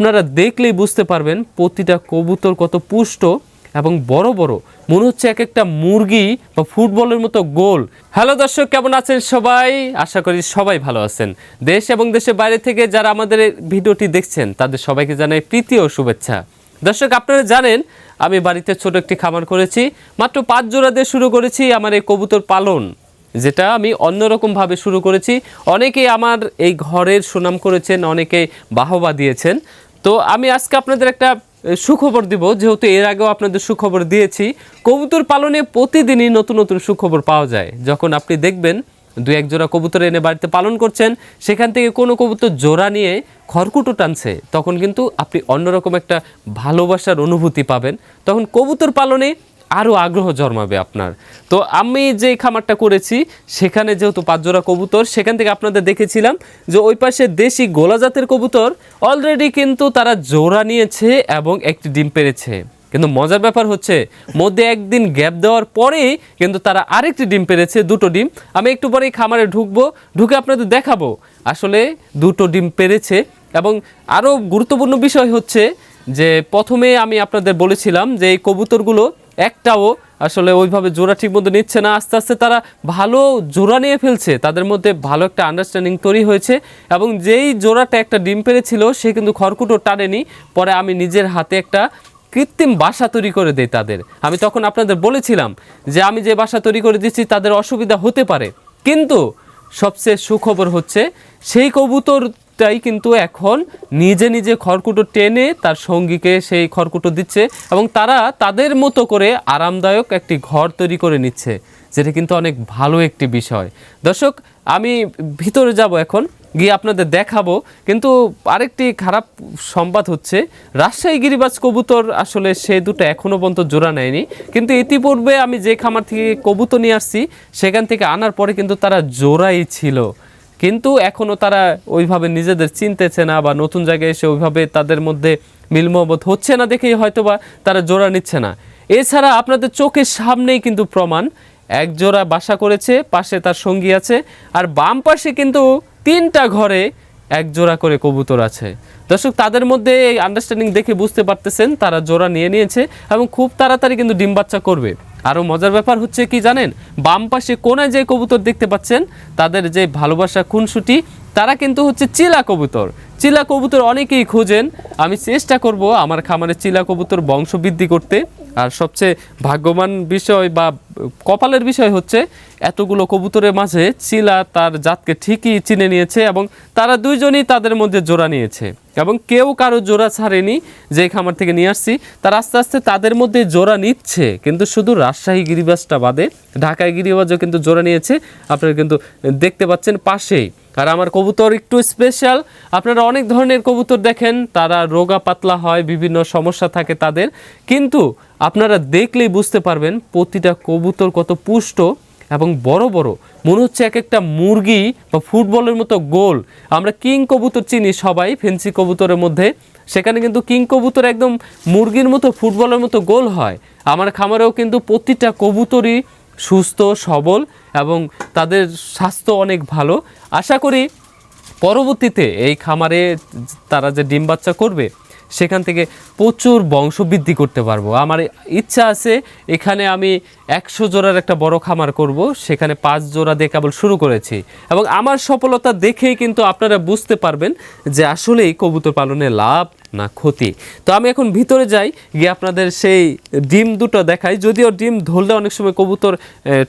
আপনারা দেখলেই বুঝতে পারবেন প্রতিটা কবুতর কত পুষ্ট এবং বড় বড়। মনে হচ্ছে এক একটা মুরগি বা ফুটবলের মতো গোল। হ্যালো দর্শক, কেমন আছেন সবাই? আশা করি সবাই ভালো আছেন। দেশ এবং দেশের বাইরে থেকে যারা আমাদের ভিডিওটি দেখছেন, তাদের সবাইকে জানাই প্রীতি ও শুভেচ্ছা। দর্শক, আপনারা জানেন, আমি বাড়িতে ছোট একটি খামার করেছি, মাত্র পাঁচ জোড়া দিয়ে শুরু করেছি আমার এই কবুতর পালন, যেটা আমি অন্যরকমভাবে শুরু করেছি। অনেকেই আমার এই ঘরের সুনাম করেছেন অনেকে বাহবা দিয়েছেন। তো আমি আজকে আপনাদের একটা সুখবর দিব, যেহেতু এর আগেও আপনাদের সুখবর দিয়েছি। কবুতর পালনে প্রতিদিনই নতুন নতুন সুখবর পাওয়া যায়। যখন আপনি দেখবেন দু, এক জোড়া কবুতর এনে বাড়িতে পালন করছেন, সেখান থেকে কোনো কবুতর জোড়া নিয়ে খড়কুটো টানছে, তখন কিন্তু আপনি অন্যরকম একটা ভালোবাসার অনুভূতি পাবেন। তখন কবুতর পালনে আরও আগ্রহ জন্মাবে আপনার। তো আমি যে খামারটা করেছি, সেখানে যেহেতু পাঁচ জোড়া কবুতর, সেখান থেকে আপনাদের দেখেছিলাম যে ওই পাশে দেশি গোলা জাতের কবুতর অলরেডি কিন্তু তারা জোড়া নিয়েছে এবং একটি ডিম পেরেছে। কিন্তু মজার ব্যাপার হচ্ছে, মধ্যে একদিন গ্যাপ দেওয়ার পরেই কিন্তু তারা আরেকটি ডিম পেরেছে, দুটো ডিম। আমি একটু পরেই খামারে ঢুকবো, ঢুকে আপনাদের দেখাবো। আসলে দুটো ডিম পেরেছে এবং আরও গুরুত্বপূর্ণ বিষয় হচ্ছে যে প্রথমে আমি আপনাদের বলেছিলাম যে এই কবুতরগুলো একটাও আসলে ওইভাবে জোড়া ঠিক মতো নিচ্ছে না। আস্তে আস্তে তারা ভালো জোড়া নিয়ে ফেলছে। তাদের মধ্যে ভালো একটা আন্ডারস্ট্যান্ডিং তৈরি হয়েছে এবং যেই জোড়াটা একটা ডিম পেরেছিল, সে কিন্তু খড়কুটো টানেনি। পরে আমি নিজের হাতে একটা কৃত্রিম বাসা তৈরি করে দেই তাদের। আমি তখন আপনাদের বলেছিলাম যে আমি যে বাসা তৈরি করে দিচ্ছি, তাদের অসুবিধা হতে পারে। কিন্তু সবচেয়ে সুখবর হচ্ছে, সেই কবুতরটাই কিন্তু এখন নিজে নিজে খড়কুটো টেনে তার সঙ্গীকে সেই খড়কুটো দিচ্ছে এবং তারা তাদের মতো করে আরামদায়ক একটি ঘর তৈরি করে নিচ্ছে, যেটা কিন্তু অনেক ভালো একটি বিষয়। দর্শক, আমি ভিতরে যাব এখন, গিয়ে আপনাদের দেখাবো, কিন্তু আরেকটি খারাপ সংবাদ হচ্ছে, রাজশাহী গিরিবাজ কবুতর আসলে সে দুটো এখনও পর্যন্ত জোড়া নেয়নি, কিন্তু ইতিপূর্বে আমি যে খামার থেকে কবুতর নিয়ে আসছি, সেখান থেকে আনার পরে কিন্তু তারা জোড়াই ছিল। কিন্তু এখনও তারা ওইভাবে নিজেদের চিনতেছে না বা নতুন জায়গায় এসে ওইভাবে তাদের মধ্যে মিলমহবত হচ্ছে না দেখেই হয়তো বা তারা জোড়া নিচ্ছে না। এছাড়া আপনাদের চোখের সামনেই কিন্তু প্রমাণ। এক জোড়া বাসা করেছে, পাশে তার সঙ্গী আছে, আর বাম পাশে কিন্তু তিনটা ঘরে এক জোড়া করে কবুতর আছে। দর্শক, তাদের মধ্যে এই আন্ডারস্ট্যান্ডিং দেখে বুঝতে পারতেছেন, তারা জোড়া নিয়ে নিয়েছে এবং খুব তাড়াতাড়ি কিন্তু ডিম বাচ্চা করবে। আরও মজার ব্যাপার হচ্ছে কি জানেন, বাম পাশে কোনায় যে কবুতর দেখতে পাচ্ছেন, তাদের যে ভালোবাসা খুনসুটি, তারা কিন্তু হচ্ছে চিলা কবুতর। চিলা কবুতর অনেকেই খোঁজেন। আমি চেষ্টা করব আমার খামারে চিলা কবুতর বংশবৃদ্ধি করতে। আর সবচেয়ে ভাগ্যবান বিষয় বা কপালের বিষয় হচ্ছে, এতগুলো কবুতরের মাঝে চিলা তার জাতকে ঠিকই চিনে নিয়েছে এবং তারা দুইজনই তাদের মধ্যে জোড়া নিয়েছে। এবং কেউ কারও জোড়া ছাড়েনি, যে খামার থেকে নিয়ে আসছি, তার আস্তে আস্তে তাদের মধ্যে জোড়া নিচ্ছে। কিন্তু শুধু রাজশাহী গিরিবাসটা বাদে, ঢাকায় গিরিবাজও কিন্তু জোড়া নিয়েছে। আপনারা কিন্তু দেখতে পাচ্ছেন পাশেই। আর আমার কবুতর একটু স্পেশাল আপনারা অনেক ধরনের কবুতর দেখেন, তারা রোগা পাতলা হয়, বিভিন্ন সমস্যা থাকে তাদের। কিন্তু আপনারা দেখলেই বুঝতে পারবেন প্রতিটা কবুতর কত পুষ্ট এবং বড় বড়। মনে হচ্ছে এক একটা মুরগি বা ফুটবলের মতো গোল। আমরা কিং কবুতর চিনি সবাই, ফেন্সি কবুতরের মধ্যে। সেখানে কিন্তু কিং কবুতর একদম মুরগির মতো, ফুটবলের মতো গোল হয়। আমার খামারেও কিন্তু প্রতিটা কবুতরই সুস্থ, সবল এবং তাদের স্বাস্থ্য অনেক ভালো। আশা করি পরবর্তীতে এই খামারে তারা যে ডিম বাচ্চা করবে, সেখান থেকে প্রচুর বংশবৃদ্ধি করতে পারব। আমার ইচ্ছা আছে, এখানে আমি একশো জোড়ার একটা বড় খামার করব, সেখানে পাঁচ জোড়া দিয়ে কেবল শুরু করেছি। এবং আমার সফলতা দেখেই কিন্তু আপনারা বুঝতে পারবেন যে আসলেই কবুতর পালনে লাভ না ক্ষতি। তো আমি এখন ভিতরে যাই, গিয়ে আপনাদের সেই ডিম দুটো দেখাই। যদিও ডিম ধরলে অনেক সময় কবুতর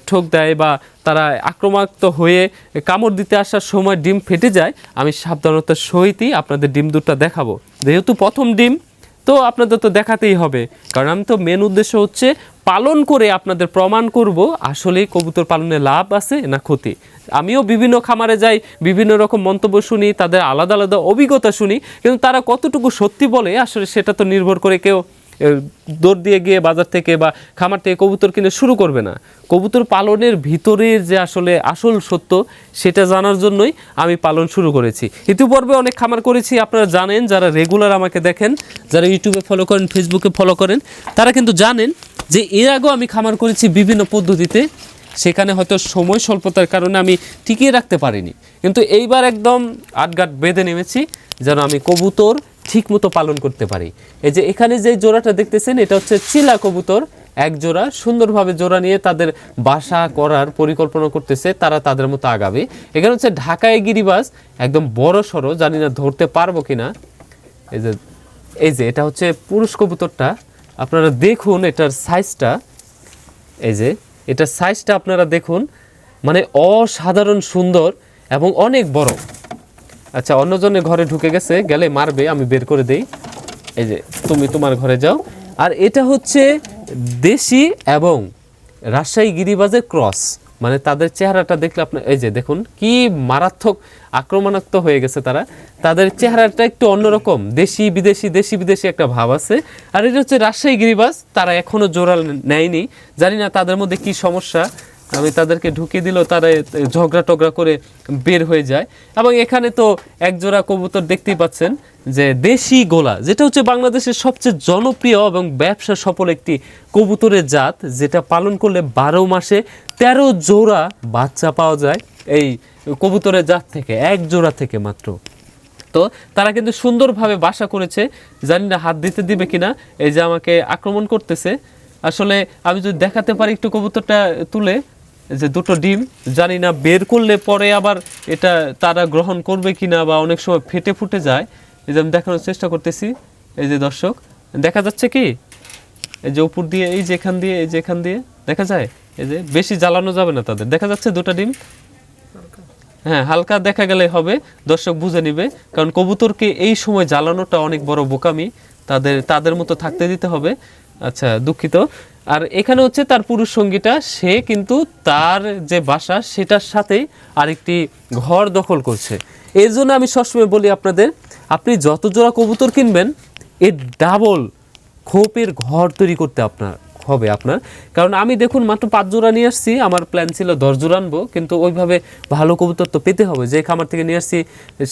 ঠোক দেয় বা তারা আক্রমাক্ত হয়ে কামড় দিতে আসার সময় ডিম ফেটে যায়। আমি সাবধানতার সহিতই আপনাদের ডিম দুটো দেখাবো। যেহেতু প্রথম ডিম তো আপনাদের তো দেখাতেই হবে। কারণ আমি তো মেন উদ্দেশ্য হচ্ছে পালন করে আপনাদের প্রমাণ করব আসলে কবুতর পালনে লাভ আছে না ক্ষতি। আমিও বিভিন্ন খামারে যাই, বিভিন্ন রকম মন্তব্য শুনি, তাদের আলাদা আলাদা অভিজ্ঞতা শুনি, কিন্তু তারা কতটুকু সত্যি বলে আসলে সেটা তো নির্ভর করে কেউ দৌড় দিয়ে গিয়ে বাজার থেকে বা খামার থেকে কবুতর কিনে শুরু করবে না। কবুতর পালনের ভিতরের যে আসলে আসল সত্য, সেটা জানার জন্যই আমি পালন শুরু করেছি। ইতিপূর্বে অনেক খামার করেছি, আপনারা জানেন, যারা রেগুলার আমাকে দেখেন, যারা ইউটিউবে ফলো করেন ফেসবুকে ফলো করেন, তারা কিন্তু জানেন যে এর আগেও আমি খামার করেছি বিভিন্ন পদ্ধতিতে। সেখানে হয়তো সময় স্বল্পতার কারণে আমি টিকিয়ে রাখতে পারিনি। কিন্তু এইবার একদম আটগাট বেঁধে নেমেছি, যেন আমি কবুতর ঠিক মতো পালন করতে পারি। এই যে এখানে যে জোড়াটা দেখতেছেন, এটা হচ্ছে চিলা কবুতর। এক জোড়া, সুন্দরভাবে জোড়া নিয়ে তাদের বাসা করার পরিকল্পনা করতেছে, তারা তাদের মতো আগাবে এখানে হচ্ছে ঢাকায় গিরিবাস, একদম বড় সড়ো, জানি না ধরতে পারব কিনা। এই যে এই যে, এটা হচ্ছে পুরুষ কবুতরটা। আপনারা দেখুন এটার সাইজটা। এই যে, এটার সাইজটা আপনারা দেখুন। মানে অসাধারণ সুন্দর এবং অনেক বড়। আচ্ছা অন্যজনের ঘরে ঢুকে গেছে, গেলে মারবে, আমি বের করে দেই। এই যে, তুমি তোমার ঘরে যাও। আর এটা হচ্ছে দেশি এবং রাজশাহী গিরিবাজের ক্রস। মানে তাদের চেহারাটা দেখলে আপনার এই যে দেখুন, কি মারাত্মক আক্রমণাত্মক হয়ে গেছে তারা। তাদের চেহারাটা একটু অন্যরকম, দেশি, বিদেশি দেশি, বিদেশি একটা ভাব আছে। আর এটা হচ্ছে রাজশাহী গিরিবাজ, তারা এখনও জোরাল নেয়নি। জানি না তাদের মধ্যে কি সমস্যা। আমি তাদেরকে ঢুকিয়ে দিলেও তারা ঝগড়া টগড়া করে বের হয়ে যায়। এবং এখানে তো এক জোড়া কবুতর দেখতেই পাচ্ছেন যে দেশি গোলা, যেটা হচ্ছে বাংলাদেশের সবচেয়ে জনপ্রিয় এবং ব্যবসা সফল একটি কবুতরের জাত, যেটা পালন করলে বারো মাসে তেরো জোড়া বাচ্চা পাওয়া যায় এই কবুতরের জাত থেকে, এক জোড়া থেকে মাত্র। তো তারা কিন্তু সুন্দরভাবে বাসা করেছে, জানি না হাত দিতে দিবে কিনা, এই যে আমাকে আক্রমণ করতেছে। আসলে আমি যদি দেখাতে পারি একটু কবুতরটা তুলে যে দুটো ডিম, জানি না বের করলে পরে আবার এটা তারা গ্রহণ করবে কিনা বা অনেক সময় ফেটে ফুটে যায়। এই যে আমি দেখানোর চেষ্টা করতেছি, এই যে দর্শক, দেখা যাচ্ছে কি? এই যে উপর দিয়ে, এই যে এখান দিয়ে, এই যে এখান দিয়ে, দেখা যায়? এই যে বেশি জ্বালানো যাবে না তাদের। দেখা যাচ্ছে দুটো ডিম? হ্যাঁ হালকা দেখা গেলে হবে, দর্শক বুঝে নিবে। কারণ কবুতরকে এই সময় জ্বালানোটা অনেক বড় বোকামি। তাদের তাদের মতো থাকতে দিতে হবে। আচ্ছা দুঃখিত। আর এখানে হচ্ছে তার পুরুষ সঙ্গীটা, সে কিন্তু তার যে বাসা, সেটার সাথেই আরেকটি ঘর দখল করছে। এই জন্য আমি সবসময় বলি আপনাদের, আপনি যত জোড়া কবুতর কিনবেন এর ডাবল খোপের ঘর তৈরি করতে আপনার, হবে আপনার। কারণ আমি দেখুন মাত্র পাঁচ জোড়া নিয়ে আসছি, আমার প্ল্যান ছিল দশ জোড়া আনব, কিন্তু ওইভাবে ভালো কবুতর তো পেতে হবে। যে খামার থেকে নিয়ে আসছি,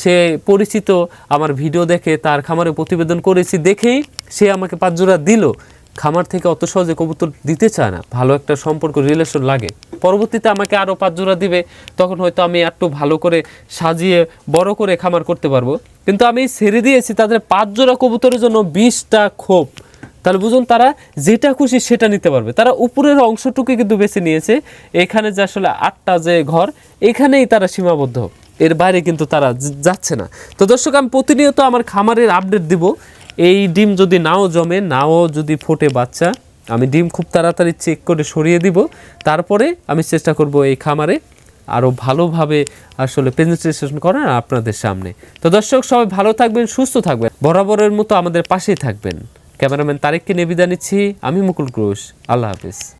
সে পরিচিত, আমার ভিডিও দেখে তার খামারে প্রতিবেদন করেছি দেখেই সে আমাকে পাঁচ জোড়া দিল। খামার থেকে অত সহজে কবুতর দিতে চায় না। ভালো একটা সম্পর্ক রিলেশন লাগে। পরবর্তীতে আমাকে আরও পাঁচ জোড়া দিবে, তখন হয়তো আমি একটু ভালো করে সাজিয়ে বড় করে খামার করতে পারব। কিন্তু আমি ছেড়ে দিয়েছি, তাদের পাঁচ জোড়া কবুতরের জন্য বিশটা খোপ। তাহলে বুঝুন, তারা যেটা খুশি সেটা নিতে পারবে। তারা উপরের অংশটুকু কিন্তু বেছে নিয়েছে। এখানে যে আসলে আটটা যে ঘর, এখানেই তারা সীমাবদ্ধ। এর বাইরে কিন্তু তারা যাচ্ছে না। তো দর্শক, আমি প্রতিনিয়ত আমার খামারের আপডেট দিব। এই ডিম যদি নাও জমে, নাও যদি ফোটে বাচ্চা, আমি ডিম খুব তাড়াতাড়ি চেক করে সরিয়ে দিব। তারপরে আমি চেষ্টা করব এই খামারে আরও ভালোভাবে আসলে প্রেজেন্টেশন করার আপনাদের সামনে। তো দর্শক, সবাই ভালো থাকবেন, সুস্থ থাকবেন, বরাবরের মতো আমাদের পাশেই থাকবেন। ক্যামেরাম্যান তারেককে নিয়ে নিচ্ছি, আমি মুকুল ঘোষ, আল্লাহ হাফিজ।